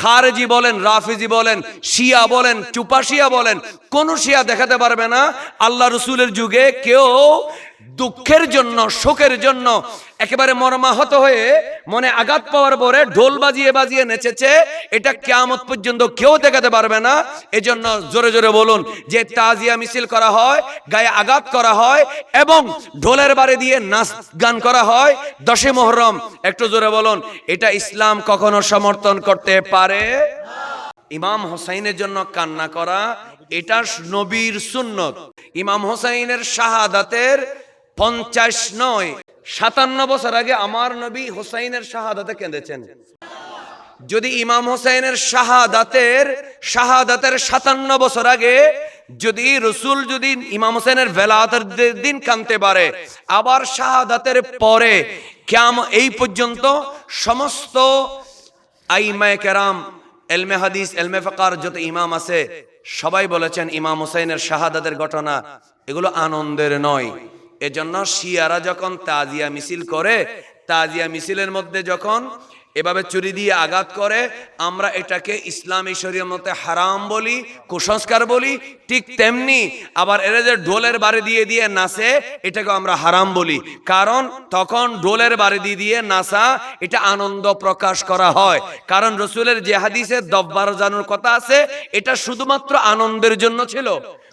খারেজি বলেন, রাফিজি বলেন, শিয়া বলেন, চুপাশিয়া বলেন, কোন শিয়া দেখাতে পারবে না। আল্লাহ রসুলের যুগে কেউ দুঃখের জন্য, শোকের জন্য একেবারে মর্মাহত হয়ে মনে আঘাত পাওয়ার পরে ঢোল বাজিয়ে বাজিয়ে নেচেছে। এটা কেয়ামত পর্যন্ত কেউ দেখাতে পারবে না। এজন্য জোরে জোরে বলুন যে তাজিয়া মিছিল করা হয়, গায়ে আঘাত করা হয় এবং ঢোলের বারে দিয়ে নাচ গান করা হয়। দশে মোহরম, একটু জোরে বলুন, এটা ইসলাম কখনো সমর্থন করতে পারে? ইমাম হোসাইনের জন্য কান্না করা, এটা নবীর সুন্নত। ইমাম হোসাইনের শাহাদাতের পঞ্চাশ নয়, সাতান্ন বছর আগে আমার নবী হোসাইনের শাহাদাতে কেঁদেছেন। যদি ইমাম হোসাইনের শাহাদাতের শাহাদাতের সাতান্ন বছর আগে যদি রসুল যদি ইমাম হোসেনের ভেলাতের দিন কানতে পারে, আবার শাহাদাতের পরে কেম এই পর্যন্ত সমস্ত এলমে হাদিস, এলমে ফাকার যত ইমাম আছে, সবাই বলেছেন ইমাম হোসাইনের শাহাদাতের ঘটনা এগুলো আনন্দের নয়। এজন্য শিয়ারা যখন তাজিয়া মিছিল করে, তাজিয়া মিছিলের মধ্যে যখন এভাবে চুরি দিয়ে আঘাত করে, আমরা এটাকে ইসলামী শরীয়র মতে হারাম বলি, কুসংস্কার বলি, ঠিক তেমনি আবার এরা যে ঢোলের বাড়ি দিয়ে দিয়ে নাচে এটাকে আমরা হারাম বলি। কারণ তখন ঢোলের বাড়ি দিয়ে দিয়ে নাচা, এটা আনন্দ প্রকাশ করা হয়। কারণ রসুলের যে হাদিসে দব্বার জানুর কথা আছে, এটা শুধুমাত্র আনন্দের জন্য ছিল।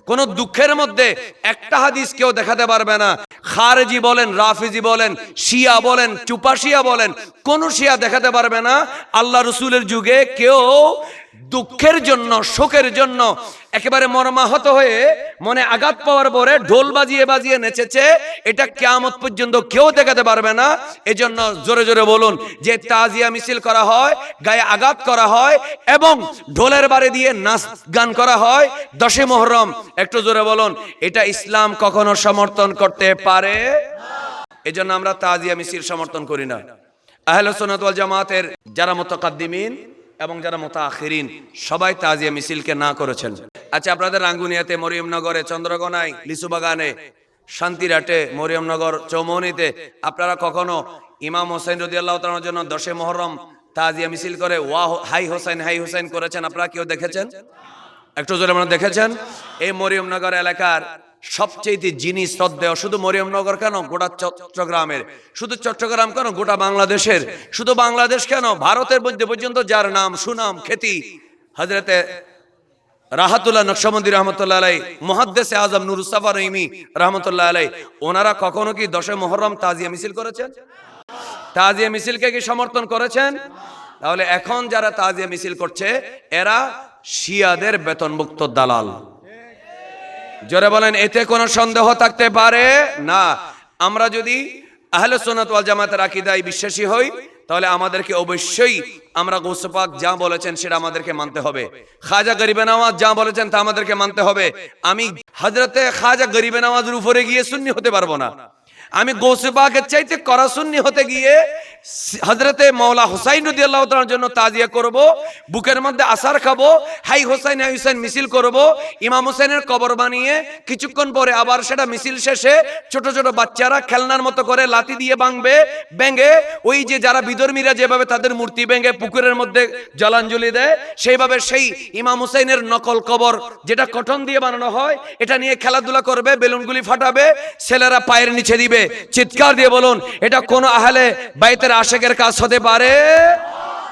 কোন দুঃখের মধ্যে একটা হাদিস কেউ দেখাতে পারবে না। খারেজি বলেন, রাফিজি বলেন, শিয়া বলেন চুপাশিয়া বলেন, কোন শিয়া দেখাতে পারবে না। আল্লাহ রসুলের যুগে কেউ দুঃখের জন্য, শোকের জন্য একেবারে মর্মাহত হয়ে মনে আঘাত পাওয়ার পরে ঢোল বাজিয়ে বাজিয়ে নেচেছে। এটা কেয়ামত পর্যন্ত কেউ দেখাতে পারবে না। এজন্য জোরে জোরে বলুন যে তাজিয়া মিছিল করা হয়, গায়ে আঘাত করা হয় এবং ঢোলের বারে দিয়ে নাচ গান করা হয়। দশে মোহরম, একটু জোরে বলুন, এটা ইসলাম কখনো সমর্থন করতে পারে? এজন্য আমরা তাজিয়া মিছিল সমর্থন করি না। আহলে সুন্নাত জামাতের যারা মুতাকাদ্দিমিন এবং যারা মোতাখিরিন সবাই তাজিয়া মিছিলকে না করেছেন। আচ্ছা আপনাদের রাঙ্গুনিয়াতে, মরিয়মনগরে চন্দ্রগোনায় লিচুবাগানে শান্তিরাটে মরিয়মনগর চৌমনিতে আপনারা কখনো ইমাম হোসেন রদি আল্লাহ জন্য দশে মোহরম তাজিয়া মিছিল করে ওয়াহ, হাই হোসেন হাই হোসেন করেছেন আপনারা কেউ দেখেছেন? একটু জোরে আপনারা দেখেছেন? এই মরিয়মনগর এলাকার সবচেয়ে যিনি শ্রদ্ধেয়, শুধু মরিয়মনগর কেন? গোটা চট্টগ্রামের। শুধু চট্টগ্রাম কেন? গোটা বাংলাদেশের। শুধু বাংলাদেশ কেন? ভারতের মধ্যে পর্যন্ত যার নাম, সুনাম, খ্যাতি হজরতে রাহাতুল্লাহ নকশবন্দি রহমতুল্লাহ আলাই মহাদ্দেশে আজম নুরুস্তাফা রহিমি রহমতুল্লাহ আলাই ওনারা কখনো কি দশে মোহরম তাজিয়া মিছিল করেছেন? তাজিয়া মিছিলকে কি সমর্থন করেছেন? তাহলে এখন যারা তাজিয়া মিছিল করছে, এরা শিয়াদের বেতনমুক্ত দালাল। জোরে বলেন, এতে কোনো সন্দেহ থাকতে পারে? না। আমরা যদি আহলে সোনাত ওয়াল জামাতের আকিদায় বিশ্বাসী হই, তাহলে আমাদেরকে অবশ্যই আমরা গোসপাক যা বলেছেন সেটা আমাদেরকে মানতে হবে। খাজা গরিবে নওয়াজ যা বলেছেন তা আমাদেরকে মানতে হবে। আমি হজরতে খাজা গরিবে নওয়াজের উপরে গিয়ে সুন্নি হতে পারব না। আমি গৌসেবাগের চাইতে করা সুন্নি হতে গিয়ে হজরতে মৌলা হুসাইন রদি আল্লাহ জন্য তাজিয়া করব, বুকের মধ্যে আসার খাব, হাই হোসাইন, হাই হুসাইন মিছিল করব, ইমাম হোসেনের কবর বানিয়ে কিছুক্ষণ পরে আবার সেটা মিছিল শেষে ছোট ছোট বাচ্চারা খেলনার মতো করে লাতি দিয়ে ভাঙবে ব্যাঙ্গে ওই যে যারা বিধর্মীরা যেভাবে তাদের মূর্তি ভেঙে পুকুরের মধ্যে জলাঞ্জলি দেয়, সেইভাবে সেই ইমাম হুসাইনের নকল কবর যেটা কটন দিয়ে বানানো হয়, এটা নিয়ে খেলাধুলা করবে, বেলুনগুলি ফাটাবে, ছেলেরা পায়ের নিচে দিবে। চিৎকার দিয়ে বলুন, এটা কোনো আহলে বাইতের আশেকের কাজ হতে পারে।